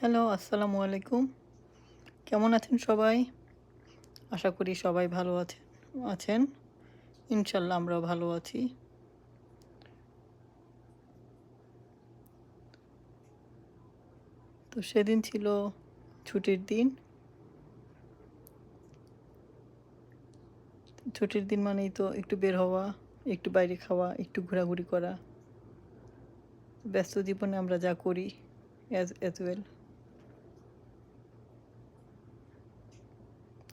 Hello, আসসালামু আলাইকুম। কেমন আছেন সবাই? আশা করি সবাই ভালো আছেন আছেন। ইনশাল্লাহ আমরাও ভালো আছি। তো সেদিন ছিল ছুটির দিন। ছুটির দিন মানেই তো একটু বের হওয়া, একটু বাইরে খাওয়া, একটু ঘোরাঘুরি করা। ব্যস্ত জীবনে আমরা যা করি অ্যাজ অ্যাজ ওয়েল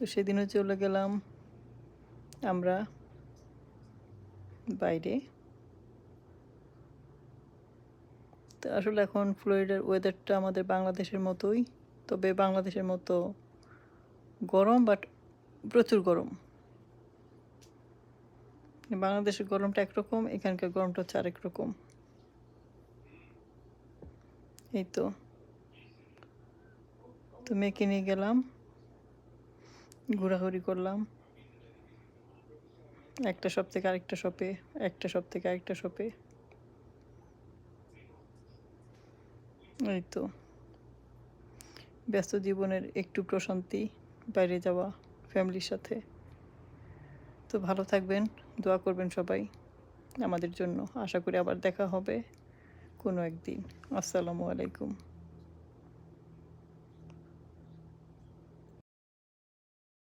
তো সেদিনও চলে গেলাম আমরা বাইরে। তো আসলে এখন ফ্লোরিডার ওয়েদারটা আমাদের বাংলাদেশের মতোই, তবে বাংলাদেশের মতো গরম, বাট প্রচুর গরম। বাংলাদেশের গরমটা একরকম, এখানকার গরমটা হচ্ছে আরেক রকম। এই তো। তো মেয়েকে নিয়ে গেলাম। ঘোরাঘুরি করলাম। একটা শপ থেকে আরেকটা শপে একটা শপ থেকে আরেকটা শপে এই তো ব্যস্ত জীবনের একটু প্রশান্তি, বাইরে যাওয়া ফ্যামিলির সাথে। তো ভালো থাকবেন, দোয়া করবেন সবাই আমাদের জন্য। আশা করি আবার দেখা হবে কোনো একদিন। আসসালামু আলাইকুম।